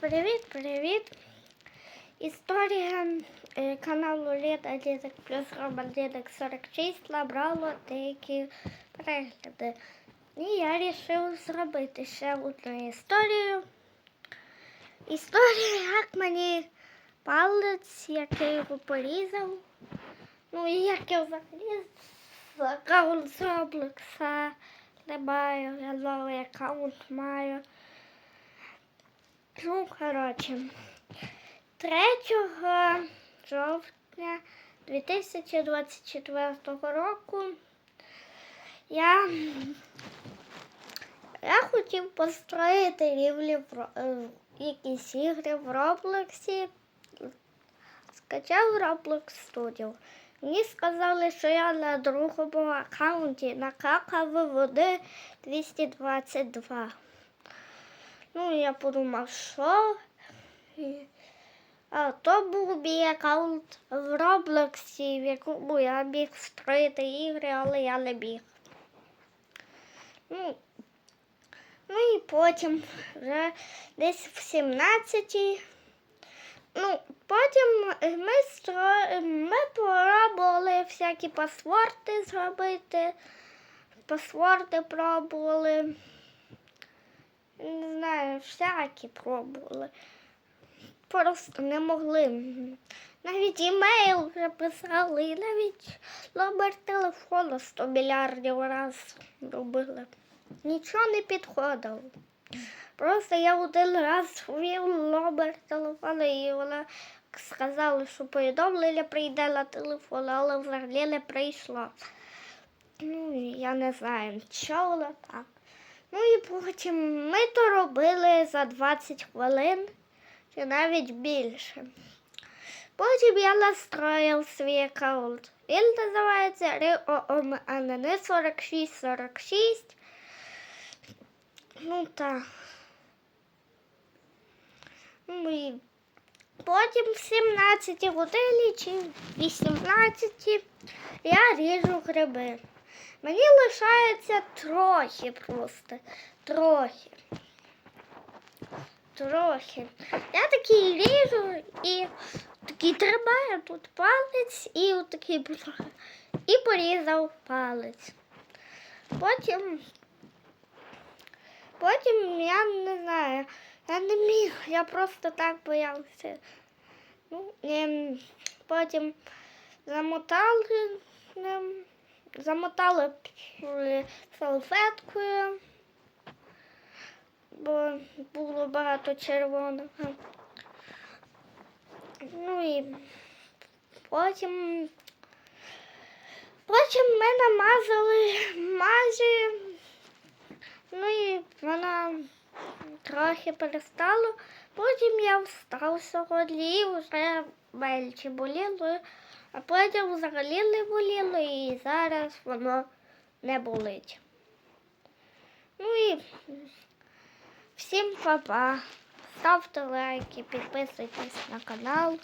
Привіт-привіт! Історія е, каналу Ліда плюс Роман Лідик 46 набрала деякі перегляди. І я вирішив зробити ще одну історію. Історія, як мені палець, як я його порізав. Ну і як я взагалі з аккаунт з Roblox не маю, я новий аккаунт маю. Ну, коротше, 3 жовтня 2024 року я, я хотів построїти рівні в, е, якісь ігри в Роблоксі. Скачав Roblox Studio. Мені сказали, що я на другому аккаунті накакав води 222. Ну, я подумав, що. А то був мій аккаунт в Роблоксі, в якому я міг строїти ігри, але я не міг. Ну, ну і потім вже десь в 17 Ну, потім ми стро... ми пробували всякі пасворди зробити. Пасворди пробували. Всякі пробували. Просто не могли. Навіть імейл вже писали, і навіть номер телефону 100 мільярдів раз робили. Нічого не підходило. Просто я один раз ввів номер телефону, і вона сказала, що повідомлення прийде на телефон, але взагалі не прийшло. Ну, я не знаю, що воно так. Ну і потім ми то робили за 20 хвилин чи навіть більше. Потім я настроїв свій аккаунт. Він називається RIOMNN 4646. Ну так. Ну і потім в 17 годині чи 18 я ріжу гриби. Мені лишається трохи просто. Трохи. Трохи. Я такий ріжу і такий тримаю тут палець і отакий. І порізав палець. Потім, потім я не знаю, я не міг, я просто так боявся. Ну, ем, потім замотали, замотали салфеткою, бо було багато червоного. Ну і потім, потім ми намазали мазі, ну і вона трохи перестала. Потім я встав сьогодні і вже менше боліло, а потім взагалі не боліло і зараз воно не болить. Ну і всім па-па. Ставте лайки, підписуйтесь на канал.